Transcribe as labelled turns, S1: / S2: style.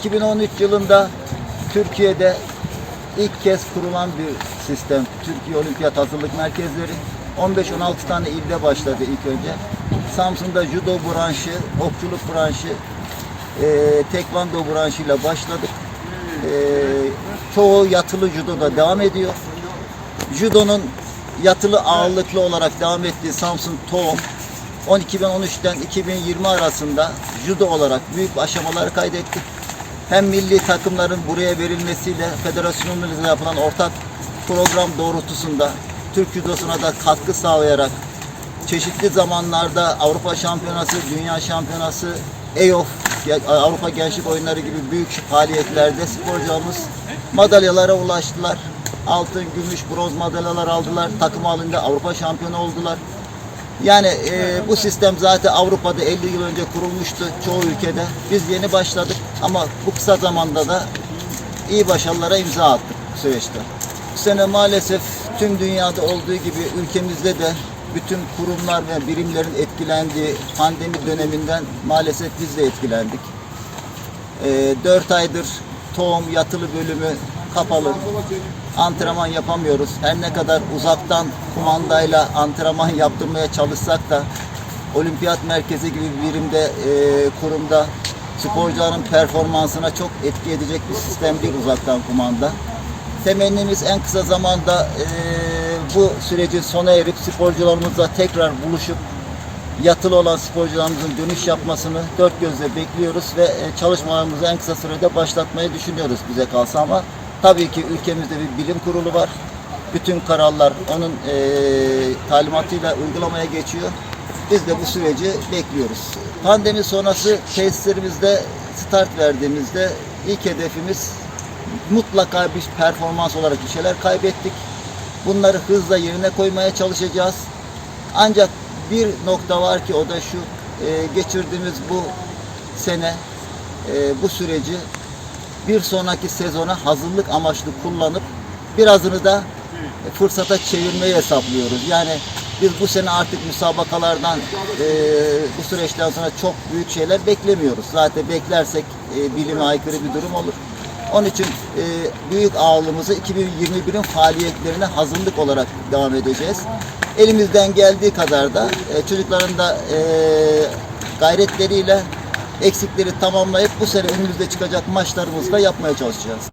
S1: 2013 yılında Türkiye'de ilk kez kurulan bir sistem. Türkiye Olimpiyat Hazırlık Merkezleri. 15-16 tane ilde başladı ilk önce. Samsun'da judo branşı, okçuluk branşı, e, tekvando branşıyla başladık. E, çoğu yatılı judoda devam ediyor. Judo'nun yatılı ağırlıklı olarak devam ettiği Samsun Toğum 2013'ten 2020 arasında judo olarak büyük aşamalar kaydetti. Hem milli takımların buraya verilmesiyle federasyonumuzla yapılan ortak program doğrultusunda Türk judosuna da katkı sağlayarak çeşitli zamanlarda Avrupa Şampiyonası, Dünya Şampiyonası, EOF, Avrupa Gençlik Oyunları gibi büyük faaliyetlerde sporcularımız madalyalara ulaştılar. Altın, gümüş, bronz madalyalar aldılar. Takım halinde Avrupa şampiyonu oldular. Yani e, bu sistem zaten Avrupa'da 50 yıl önce kurulmuştu çoğu ülkede. Biz yeni başladık ama bu kısa zamanda da iyi başarılara imza attık süreçte. Bu sene maalesef tüm dünyada olduğu gibi ülkemizde de bütün kurumlar ve birimlerin etkilendiği pandemi döneminden maalesef biz de etkilendik. E, 4 aydır tohum yatılı bölümü kapalı. Antrenman yapamıyoruz. Her ne kadar uzaktan kumandayla antrenman yaptırmaya çalışsak da olimpiyat merkezi gibi bir birimde, e, kurumda sporcuların performansına çok etki edecek bir sistem değil uzaktan kumanda. Temennimiz en kısa zamanda e, bu sürecin sona erip sporcularımızla tekrar buluşup yatılı olan sporcularımızın dönüş yapmasını dört gözle bekliyoruz ve e, çalışmalarımızı en kısa sürede başlatmayı düşünüyoruz bize kalsa ama tabii ki ülkemizde bir bilim kurulu var. Bütün kararlar onun e, talimatıyla uygulamaya geçiyor. Biz de bu süreci bekliyoruz. Pandemi sonrası tesislerimizde start verdiğimizde ilk hedefimiz mutlaka bir performans olarak bir şeyler kaybettik. Bunları hızla yerine koymaya çalışacağız. Ancak bir nokta var ki o da şu e, geçirdiğimiz bu sene e, bu süreci bir sonraki sezona hazırlık amaçlı kullanıp birazını da fırsata çevirmeyi hesaplıyoruz. Yani biz bu sene artık müsabakalardan e, bu süreçten sonra çok büyük şeyler beklemiyoruz. Zaten beklersek e, bilime aykırı bir durum olur. Onun için e, büyük ağırlığımızı 2021'in faaliyetlerine hazırlık olarak devam edeceğiz. Elimizden geldiği kadar da e, çocukların da e, gayretleriyle eksikleri tamamlayıp bu sene önümüzde çıkacak maçlarımızı da yapmaya çalışacağız.